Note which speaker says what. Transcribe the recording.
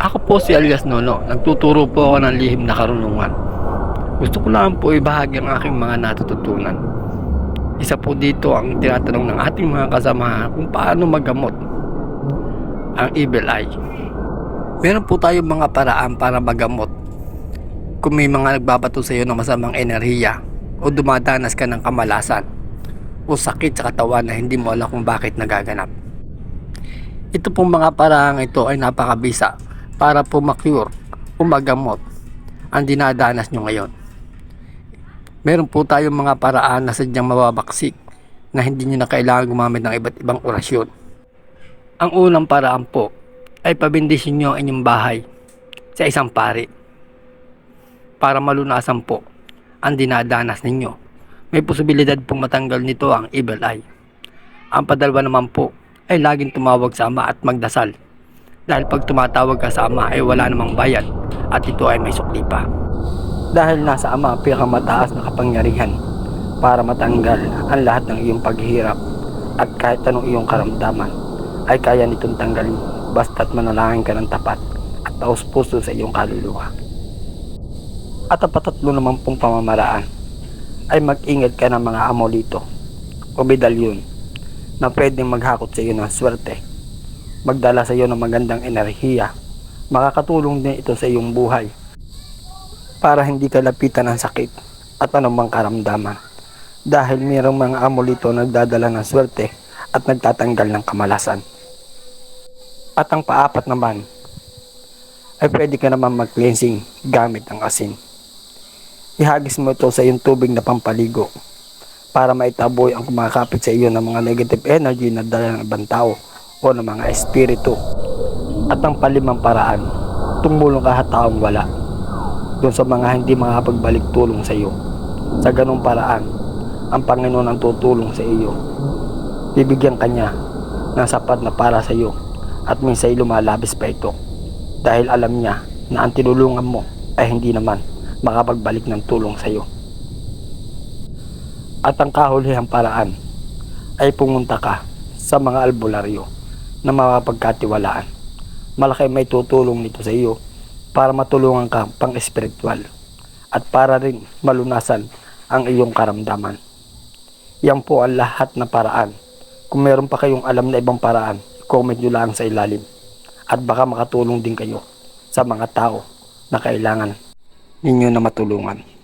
Speaker 1: Ako po si alias Nono. Nagtuturo po ako ng lihim na karunungan. Gusto ko lang po ibahagi ang aking mga natututunan. Isa po dito ang tinatanong ng ating mga kasamahan kung paano magamot ang evil eye. Meron po tayong mga paraan para magamot kung may mga nagbabato sa iyo ng masamang enerhiya o dumadanas ka ng kamalasan o sakit sa katawan na hindi mo alam kung bakit nagaganap. Ito pong mga paraang ito ay napakabisa para po makure o magamot ang dinadanas nyo ngayon. Meron po tayong mga paraan na sadyang mababaksik na hindi nyo na kailangan gumamit ng iba't ibang orasyon. Ang unang paraan po ay pabindisin nyo ang inyong bahay sa isang pari para malunasan po ang dinadanas ninyo. May posibilidad pong matanggal nito ang evil eye. Ang padalwa naman po ay laging tumawag sa ama at magdasal. Dahil pag tumatawag ka sa ama ay wala namang bayad at ito ay may sukli pa. Dahil nasa ama ang pinakamataas na kapangyarihan para matanggal ang lahat ng iyong paghihirap at kahit anong iyong karamdaman ay kaya nitong tanggalin basta't manalangin ka ng tapat at taos puso sa iyong kaluluwa. At ang patatlo naman pong pamamaraan ay mag-ingat ka ng mga amolito o medalyon na pwedeng maghakot sa iyo ng swerte, magdala sa iyo ng magandang enerhiya, makakatulong din ito sa iyong buhay para hindi ka lapitan ng sakit at anumang karamdaman dahil mayroong mga amolito na nagdadala ng swerte at nagtatanggal ng kamalasan. At ang paapat naman ay pwede ka naman mag-cleansing gamit ang asin. Ihagis mo ito sa iyong tubig na pampaligo para maitaboy ang kumakapit sa iyo ng mga negative energy na dala ng ibang tao o ng mga espiritu. At ang palimang paraan, tumulong ka taong wala doon sa mga hindi makapagbalik tulong sa iyo. Sa ganong paraan, ang Panginoon ang tutulong sa iyo. Bibigyan ka niya ng sapat na para sa iyo at minsan lumalabis pa ito dahil alam niya na ang tinulungan mo ay hindi naman makapagbalik ng tulong sa iyo. At ang kahulihang paraan ay pumunta ka sa mga albularyo na mapapagkatiwalaan. Malaki may tutulong nito sa iyo para matulungan ka pang espiritual at para rin malunasan ang iyong karamdaman. Yan po ang lahat na paraan. Kung meron pa kayong alam na ibang paraan, comment nyo lang sa ilalim. At baka makatulong din kayo sa mga tao na kailangan ninyo na matulungan.